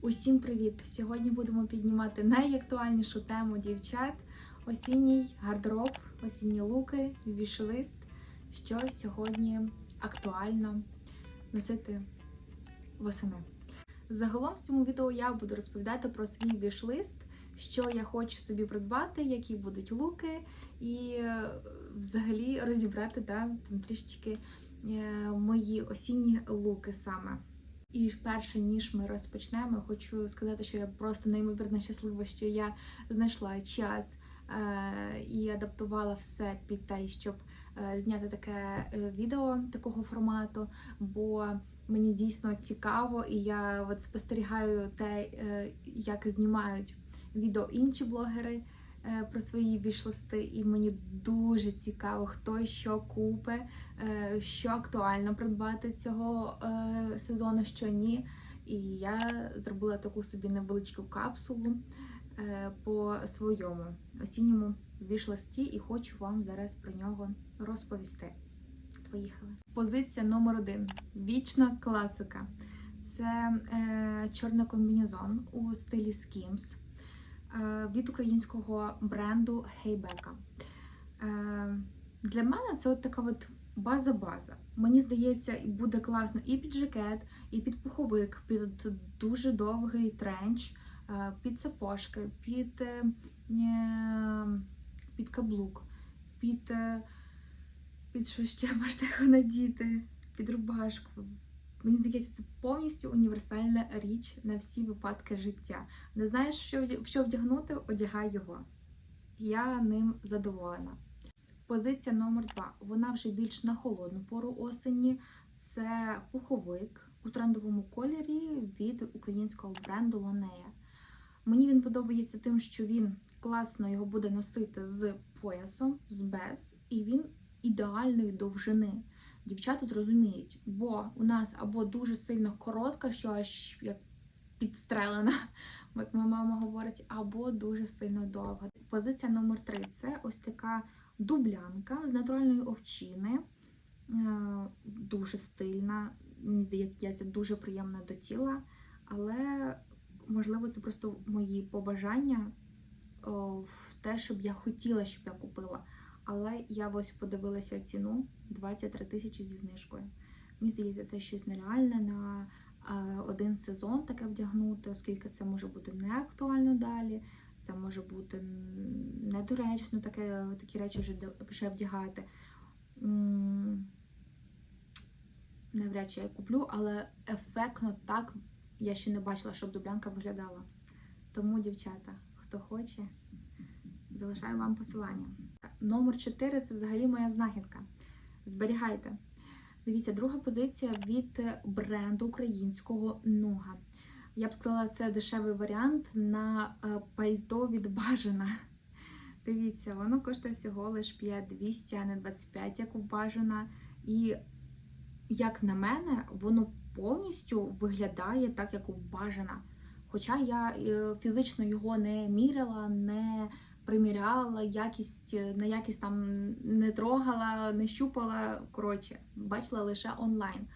Усім привіт! Сьогодні будемо піднімати найактуальнішу тему дівчат: осінній гардероб, осінні луки, вішлист. Що сьогодні актуально носити восени. Загалом в цьому відео я буду розповідати про свій вішлист, що я хочу собі придбати, які будуть луки, і е, взагалі розібрати да, там трішечки е, мої осінні луки саме. І перше, ніж ми розпочнемо, хочу сказати, що я просто неймовірно щаслива, що я знайшла час е- і адаптувала все під те, щоб е- зняти таке е, відео такого формату. Бо мені дійсно цікаво, і я от спостерігаю те, е- як знімають відео інші блогери. Е, Про свої вішлисти, і мені дуже цікаво, хто що купе, е, що актуально придбати цього е, сезону, що ні. І я зробила таку собі невеличку капсулу по своєму осінньому вішлисті і хочу вам зараз про нього розповісти. Поїхали. Позиція номер один. Вічна класика. Це е, чорний комбінезон у стилі Skims від українського бренду Хейбека. Е, для мене це от така от база-база. Мені здається, буде класно і під жакет, і під пуховик, під дуже довгий тренч, е, під сапожки, під, е, е, під каблук, під, е, під що ще можна його надіти, під рубашку. Мені здається, це повністю універсальна річ на всі випадки життя. Не знаєш, що, вдягнути, одягай його. Я ним задоволена. Позиція номер два. Вона вже більш на холодну пору осені. Це пуховик у трендовому кольорі від українського бренду Ланея. Мені він подобається тим, що він класно його буде носити з поясом, з без, і він ідеальної довжини. Дівчата зрозуміють, бо у нас або дуже сильно коротка, що аж як підстрелена, як моя мама говорить, або дуже сильно довга. Позиція номер три це ось така дублянка з натуральної овчини, е, дуже стильна. Мені здається, дуже приємна до тіла, але можливо це просто мої побажання в те, щоб я хотіла, щоб я купила. Але я ось подивилася ціну 23 тисячі зі знижкою. Мені здається, це щось нереальне на е, один сезон таке вдягнути, оскільки це може бути не актуально далі. Це може бути недоречно таке, такі речі вже, вже вдягати. Навряд чи я куплю, але ефектно так я ще не бачила, щоб дублянка виглядала. Тому, дівчата, хто хоче, залишаю вам посилання. Номер 4 це взагалі моя знахідка. Зберігайте. Дивіться, друга позиція від бренду українського Нуга. Я б сказала, це дешевий варіант на е, пальто від бажана. Дивіться, воно коштує всього лиш 5200, а не 25, як у бажана. І, як на мене, воно повністю виглядає так, як у бажана. Хоча я е, фізично його не міряла, не приміряла, якість е, на якість там не трогала, не щупала. Коротше, бачила лише онлайн.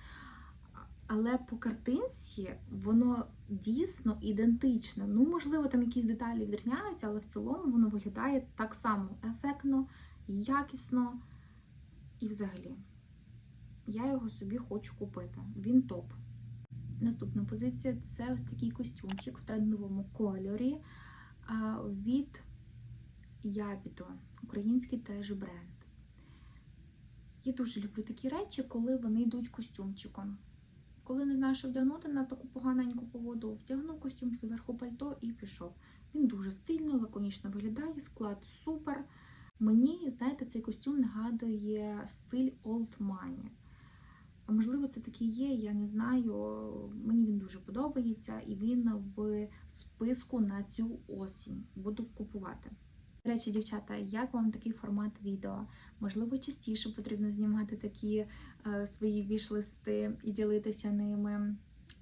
Але по картинці воно дійсно ідентичне. Ну, можливо, там якісь деталі відрізняються, але в цілому воно виглядає так само ефектно, якісно і взагалі. Я його собі хочу купити. Він топ. Наступна позиція це ось такий костюмчик в трендовому кольорі від Ябіто, український теж бренд. Я дуже люблю такі речі, коли вони йдуть костюмчиком. Коли не знаєш, що вдягнути на таку поганеньку погоду, вдягнув костюм зверху пальто і пішов. Він дуже стильно, лаконічно виглядає, склад супер. Мені, знаєте, цей костюм нагадує стиль Old Money. А можливо, це таки є, я не знаю. Мені він дуже подобається, і він в списку на цю осінь. Буду купувати. До речі, дівчата, як вам такий формат відео? Можливо, частіше потрібно знімати такі е, свої віш-листи і ділитися ними.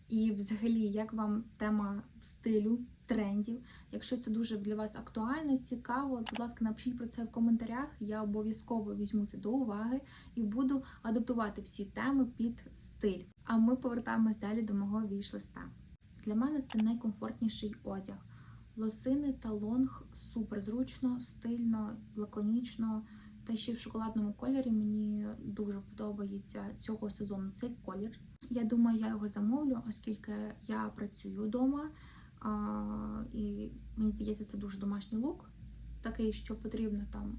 І взагалі, як вам тема стилю, трендів? Якщо це дуже для вас актуально, цікаво, будь ласка, напишіть про це в коментарях. Я обов'язково візьму це до уваги і буду адаптувати всі теми під стиль. А ми повертаємось далі до мого віш-листа. Для мене це найкомфортніший одяг. Лосини та лонг супер зручно, стильно, лаконічно. Та ще в шоколадному кольорі мені дуже подобається цього сезону цей колір. Я думаю, я його замовлю, оскільки я працюю вдома. А, і мені здається, це дуже домашній лук, такий, що потрібно там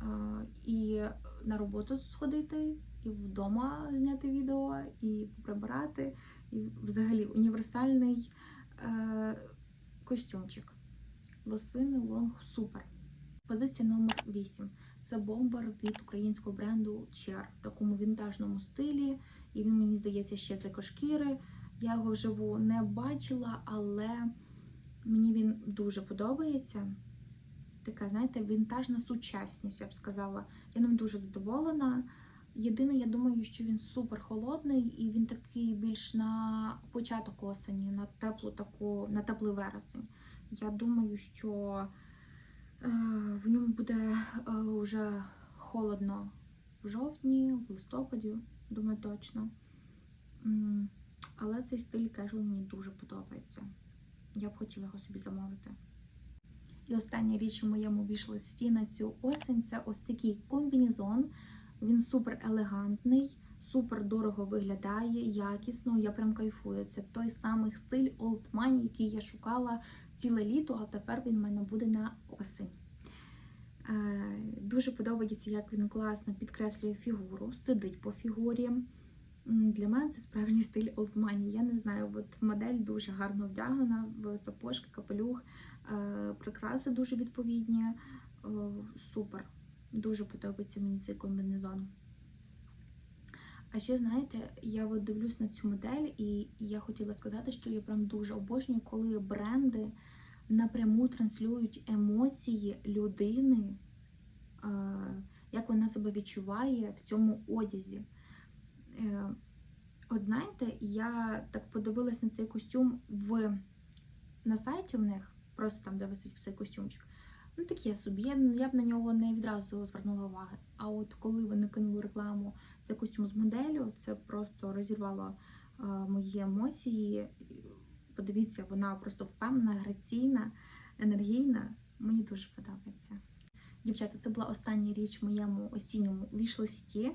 а, і на роботу сходити, і вдома зняти відео, і прибирати, і взагалі універсальний е, костюмчик. Лосини лонг супер. Позиція номер 8. Це бомбер від українського бренду Чер в такому вінтажному стилі. І він мені здається ще з екошкіри. Я його вживу не бачила, але мені він дуже подобається. Така, знаєте, вінтажна сучасність, я б сказала. Я ним дуже задоволена. Єдине, я думаю, що він супер холодний і він такий більш на початок осені, на теплу таку, на теплий вересень. Я думаю, що е, в ньому буде е, вже холодно в жовтні, в листопаді, думаю, точно. Але цей стиль кежуал мені дуже подобається. Я б хотіла його собі замовити. І остання річ у моєму вішлисті на цю осінь це ось такий комбінезон. Він супер елегантний, супер дорого виглядає, якісно. Я прям кайфую. Це той самий стиль Old Money, який я шукала ціле літо, а тепер він в мене буде на осінь. Е, Дуже подобається, як він класно підкреслює фігуру, сидить по фігурі. Для мене це справжній стиль Money. Я не знаю, от модель дуже гарно вдягнена в сапожки, капелюх, е, прикраси дуже відповідні. Супер. Дуже подобається мені цей комбінезон. А ще, знаєте, я от дивлюсь на цю модель, і я хотіла сказати, що я прям дуже обожнюю, коли бренди напряму транслюють емоції людини, як вона себе відчуває в цьому одязі. Е, От знаєте, я так подивилась на цей костюм в на сайті в них, просто там, де висить цей костюмчик. Ну, таке собі. Я, я б на нього не відразу звернула уваги. А от коли вони кинули рекламу цей костюм з моделлю, це просто розірвало е, мої емоції. Подивіться, вона просто впевнена, граційна, енергійна. Мені дуже подобається. Дівчата, це була остання річ в моєму осінньому вішлисті.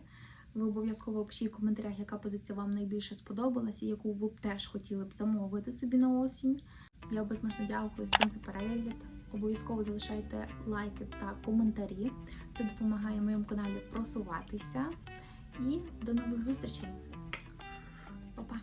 Ви обов'язково пишіть в коментарях, яка позиція вам найбільше сподобалась, і яку ви б теж хотіли б замовити собі на осінь. Я безмежно дякую всім за перегляд. Обов'язково залишайте лайки та коментарі. Це допомагає моєму каналі просуватися. І до нових зустрічей. Па-па!